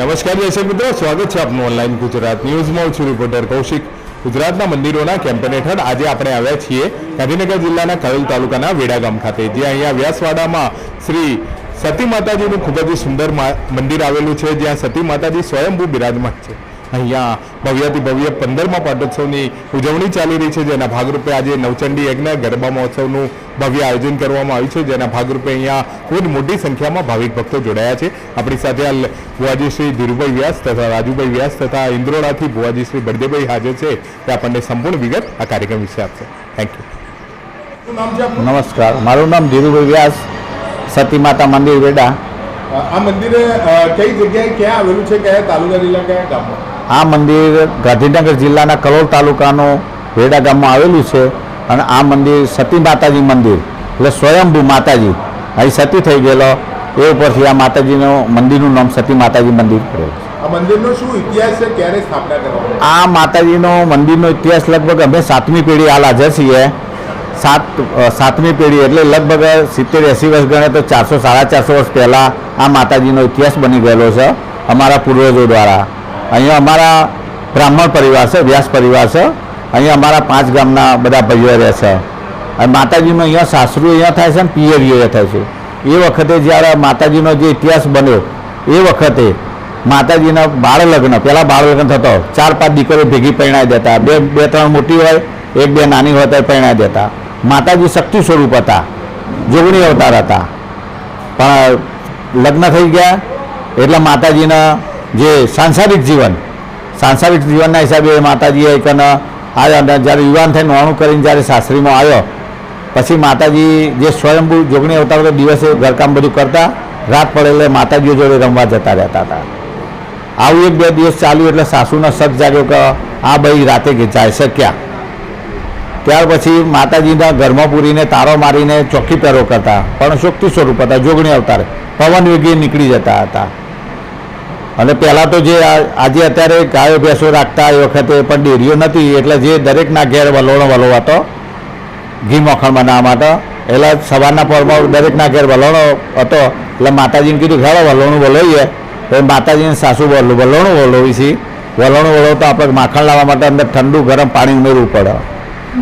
નમસ્કાર દર્શક મિત્રો, સ્વાગત છે આપનું ઓનલાઈન ગુજરાત ન્યૂઝમાં. હું છું રિપોર્ટર કૌશિક. ગુજરાતના મંદિરોના કેમ્પેન હેઠળ આજે આપણે આવ્યા છીએ ગાંધીનગર જિલ્લાના કયોલ તાલુકાના વેડા ગામ ખાતે, જે અહીંયા વ્યાસવાડામાં શ્રી સતી માતાજીનું ખૂબ જ સુંદર મંદિર આવેલું છે, જ્યાં સતી માતાજી સ્વયંભૂ બિરાજમાન છે. અહીંયા ભવ્યાથી ભવ્ય પંદરમા પાટોત્સવની ઉજવણી ચાલી રહી છે જેના ભાગરૂપે આજે નવચંડી યજ્ઞ ગરબા મહોત્સવનું ભવ્ય આયોજન કરવામાં આવ્યું છે જેના ભાગરૂપે અહીંયા ખૂબ મોટી સંખ્યામાં ભાવિક ભક્તો જોડાયા છે. આપણી સાથે આ ભુવાજીશ્રી ધીરુભાઈ વ્યાસ તથા રાજુભાઈ વ્યાસ તથા ઇન્દ્રોડાથી ભુવાજી શ્રી બળદેવભાઈ હાજર છે. તે આપણને સંપૂર્ણ વિગત આ કાર્યક્રમ વિશે આપશે. થેન્ક યુ નમસ્કાર. મારું નામ ધીરુભાઈ વ્યાસ સતી માતા મંદિર વેડા. આ મંદિર કઈ જગ્યાએ ક્યાં આવેલું છે કયા તાલુકા જિલ્લા કયા ગામમાં? આ મંદિર ગાંધીનગર જિલ્લાના કલોલ તાલુકાનું વેડા ગામમાં આવેલું છે અને આ મંદિર સતી માતાજી મંદિર એટલે સ્વયંભૂ માતાજી. અહીં સતી થઈ ગયેલો એ ઉપરથી આ માતાજીનું મંદિરનું નામ સતી માતાજી મંદિર પડેલું છે. આ મંદિરનો શું ઇતિહાસ છે? ક્યારે સ્થાપના કરવામાં આ માતાજીનો મંદિરનો ઇતિહાસ લગભગ અમે સાતમી પેઢી હાલ હાજર છીએ. સાત સાતમી પેઢી એટલે લગભગ સિત્તેર એંસી વર્ષ ગણે તો ચારસો સાડા ચારસો વર્ષ પહેલાં આ માતાજીનો ઇતિહાસ બની ગયેલો છે અમારા પૂર્વજો દ્વારા. અહીંયા અમારા બ્રાહ્મણ પરિવાર છે, વ્યાસ પરિવાર છે. અહીંયા અમારા પાંચ ગામના બધા ભાઈઓ રહે છે. અને માતાજીનું અહીંયા સાસરું અહીંયા થાય છે અને પિયરી અહીંયા થાય છે. એ વખતે જ્યારે માતાજીનો જે ઇતિહાસ બન્યો, એ વખતે માતાજીના બાળ લગ્ન પહેલાં બાળ લગ્ન થતો, ચાર પાંચ દીકરીઓ ભેગી પરણાઈ દેતા. બે બે, ત્રણ મોટી હોય, એક બે નાની હોય તો પરણાઈ દેતા. માતાજી શક્તિ સ્વરૂપ હતા, જોગણી અવતાર હતા. પણ લગ્ન થઈ ગયા, એટલે માતાજીના જે સાંસારિક જીવન, સાંસારિક જીવનના હિસાબે માતાજીએ એકન આવ્યા જ્યારે યુવાન થઈને નોણું કરીને જ્યારે સાસરીમાં આવ્યો, પછી માતાજી જે સ્વયંભૂ જોગણી અવતાર તો દિવસે ઘરકામ બધું કરતા, રાત પડે માતાજીઓ જોડે રમવા જતા રહેતા હતા. આવું એક બે દિવસ ચાલ્યું એટલે સાસુનો શક જાગ્યો કે આ ભાઈ રાતે જાય છે ક્યાં? ત્યાર પછી માતાજીના ઘરમાં પૂરીને તારો મારીને ચોખ્ખી પહેરો કરતા, પણ શક્તિ સ્વરૂપ હતા, જોગણી અવતાર, પવન વેગે નીકળી જતા હતા. અને પહેલાં તો જે આજે અત્યારે ગાયો ભેંસો રાખતા એ વખતે પણ ડેરીઓ નથી એટલે જે દરેકના ઘેર વલોણો વલો હતો ઘી મખણ બનાવવા માટે એટલે સવારના પરમાં દરેકના ઘેર વલોણો હતો, એટલે માતાજીને કીધું ઘેરો વલોણું વલોઈએ. તો માતાજીને સાસુ વલું વલોણું વલોવી છે. વલોણું વલો તો આપણે માખણ લાવવા માટે અંદર ઠંડુ ગરમ પાણી ઉમેરવું પડે.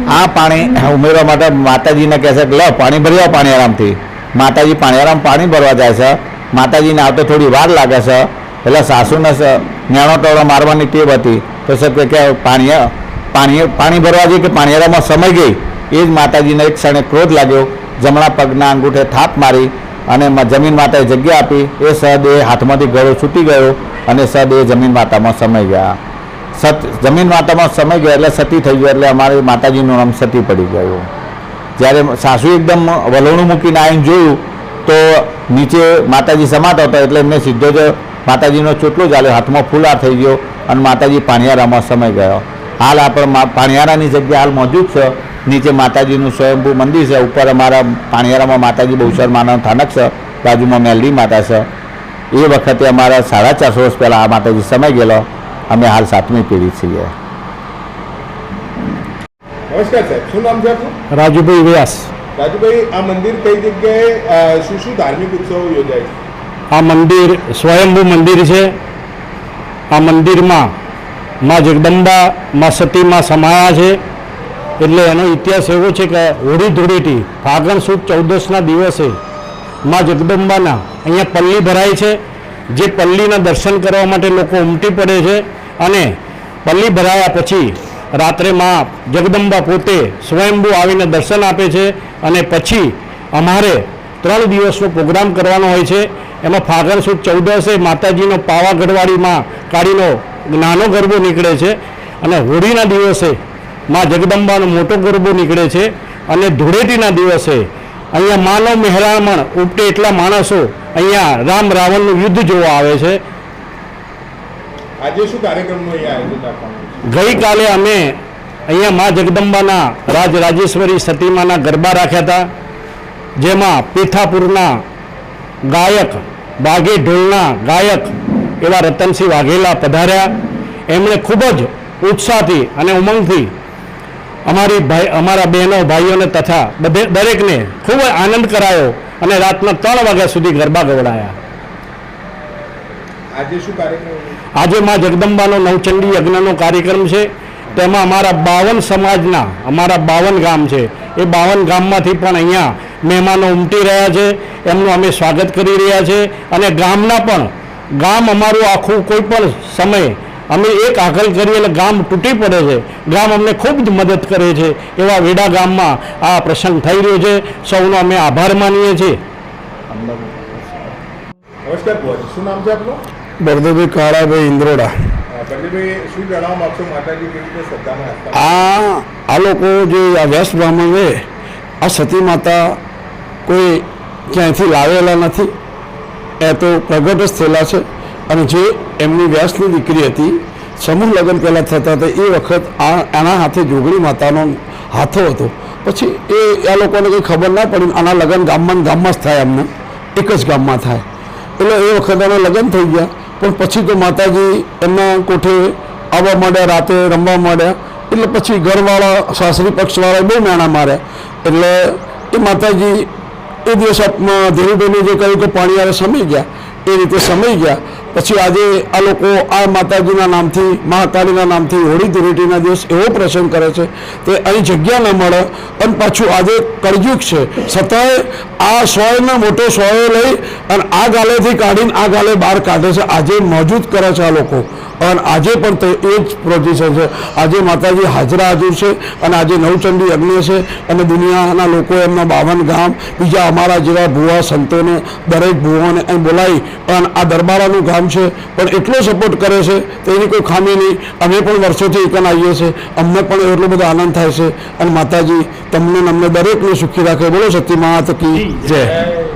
આ પાણી ઉમેરવા માટે માતાજીને કહે છે કે, લો, પાણી ભરી આવો પાણી આરામથી. માતાજી પાણી આરામ પાણી ભરવા જાય છે. માતાજીને આવતો થોડી વાર લાગે છે. એટલે સાસુને નેણો ટોળો મારવાની ટેવ હતી. તો સર કે પાણી પાણી પાણી ભરવા ગઈ કે પાણીયારામાં સમય ગઈ. એ જ માતાજીને એક ક્ષણે ક્રોધ લાગ્યો. જમણા પગના અંગૂઠે થાપ મારી અને જમીન માતાએ જગ્યા આપી. એ સહદેહ હાથમાંથી ગળો છૂટી ગયો અને સહદેહ જમીન માતામાં સમય ગયા. સત જમીન માતામાં સમય ગયા એટલે સતી થઈ ગયો એટલે અમારી માતાજીનું નામ સતી પડી ગયું. જ્યારે સાસુ એકદમ વલોણું મૂકીને આવીને જોયું તો નીચે માતાજી સમાતા હતા એટલે એમને સીધો જ માતાજીનો ચોટલો ચાલ્યો હાથમાં ફૂલાર થઈ ગયો અને માતાજી પાણિયારામાં સમય ગયો. હાલ આપણે પાણિયારાની જગ્યા હાલ મોજૂદ છે. નીચે માતાજીનું સ્વયંભૂ મંદિર છે ઉપર અમારા પાણિયારામાં માતાજી બહુસર માનવ સ્થાનક છે બાજુમાં મેલડી માતા છે. એ વખતે અમારા સાડા ચારસો વર્ષ પહેલાં આ માતાજી સમય ગયેલો. અમે હાલ સાતમી પેઢી છીએ. નમસ્કાર સાહેબ શું નામ છે રાજુભાઈ વ્યાસ. રાજુભાઈ આ મંદિર કઈ જગ્યાએ શું શું ધાર્મિક ઉત્સવો યોજાય છે? આ મંદિર સ્વયંભૂ મંદિર છે. આ મંદિરમાં માં જગદંબા, માં સતીમાં સમાયા છે. એટલે એનો ઇતિહાસ એવો છે કે હોળી ધૂળેટી, ફાગણ સુદ ચૌદસના દિવસે માં જગદંબાના અહીંયા પલ્લી ભરાય છે. જે પલ્લીના દર્શન કરવા માટે લોકો ઉમટી પડે છે અને પલ્લી ભરાયા પછી રાત્રે માં જગદંબા પોતે સ્વયંભૂ આવીને દર્શન આપે છે અને પછી અમારે ત્રણ દિવસનો પ્રોગ્રામ કરવાનો હોય છે. એમાં ફાગણ સુદ ચૌદસે માતાજીનો પાવાગઢવાડીમાં કાળીનો નાનો ગરબો નીકળે છે અને હોળીના દિવસે માં જગદંબાનો મોટો ગરબો નીકળે છે અને ધૂળેટીના દિવસે અહીંયા માનવ મહેરામણ ઉપટે એટલા માણસો અહીંયા રામ રાવણનું યુદ્ધ જોવા આવે છે. આજે શું કાર્યક્રમનું ગઈકાલે અમે અહીંયા મા જગદંબાના રાજ રાજેશ્વરી સતીમાના ગરબા રાખ્યા હતા જેમાં પીઠાપુરના ગાયક વાઘે ઢોલના ગાયક એવા રતનસિંહ વાઘેલા પધાર્યા. એમણે ખૂબ જ ઉત્સાહથી અને ઉમંગથી અમારી ભાઈ અમારા બહેનો ભાઈઓને તથા બધે દરેકને ખૂબ આનંદ કરાયો અને રાતના ત્રણ વાગ્યા સુધી ગરબા ગવડાયા. આજે માં જગદંબાનો નવચંડી યજ્ઞનો કાર્યક્રમ છે. તેમાં અમારા બાવન સમાજના અમારા બાવન ગામ છે. એ બાવન ગામમાંથી પણ અહીંયા મહેમાનો ઉમટી રહ્યા છે એમનું અમે સ્વાગત કરી રહ્યા છે અને ગામના પણ ગામ અમારું આખું કોઈ પણ સમય અમે એક આગળ કરીએ એટલે ગામ તૂટી પડે છે. ગામ અમને ખૂબ જ મદદ કરે છે. એવા વેડા ગામમાં આ પ્રસંગ થઈ રહ્યો છે. સૌનો અમે આભાર માનીએ છીએ. નમસ્કાર ભુવાજી શું નામ છે આપનું? બળદેવભાઈ કાળાભાઈ ઇન્દ્રોડા. આ આ લોકો જે આ વ્યસ્ત બ્રાહ્મણ છે આ સતી માતા કોઈ ક્યાંયથી લાવેલા નથી. એ તો પ્રગટ જ થયેલા છે. અને જે એમની વ્યાસની દીકરી હતી, સમૂહ લગ્ન પહેલાં થતા હતા, એ વખત આ આના હાથે જોગણી માતાનો હાથો હતો. પછી એ આ લોકોને કંઈ ખબર ના પડી, આના લગ્ન ગામમાં ગામમાં જ થાય અમને એક જ ગામમાં થાય. એટલે એ વખત એના લગ્ન થઈ ગયા. પણ પછી તો માતાજી એમના કોઠે આવવા માંડ્યા, રાતે રમવા માંડ્યા. એટલે પછી ઘરવાળા, સાસરી પક્ષવાળા બહુ મેણા માર્યા. એટલે એ માતાજી એ દિવસ ધીરુભાઈને જે કહ્યું કે પાણી આવે સમય ગયા, એ રીતે સમય ગયા. પછી આજે આ લોકો આ માતાજીના નામથી મહાકાળીના નામથી હોળી ધૂળેટીના દિવસ એવો પ્રસંગ કરે છે તે અહીં જગ્યા ન મળે. અને પાછું આજે કળયુગ છે. છતાંય આ સોયને મોટો સોયો લઈ અને આ ગાલેથી કાઢીને આ ગાલે બહાર કાઢે છે. આજે મોજૂદ કરે છે આ લોકો. અને આજે પણ તે એ જ પોઝિશન છે. આજે માતાજી હાજરા હાજર છે અને આજે નવચંડી યજ્ઞ છે અને દુનિયાના લોકો એમના બાવન ગામ, બીજા અમારા જેવા ભુવા સંતોને, દરેક ભુવાને અહીં બોલાવી અને આ દરબારાનું ગામ છે. પણ એટલો સપોર્ટ કરે છે તેની કોઈ ખામી નહીં. અમે પણ વર્ષોથી એકન આવીએ છીએ. અમને પણ એટલો બધો આનંદ થાય છે. અને માતાજી, તમને અમને દરેકને સુખી રાખે. બોલો સતી માત કી જય.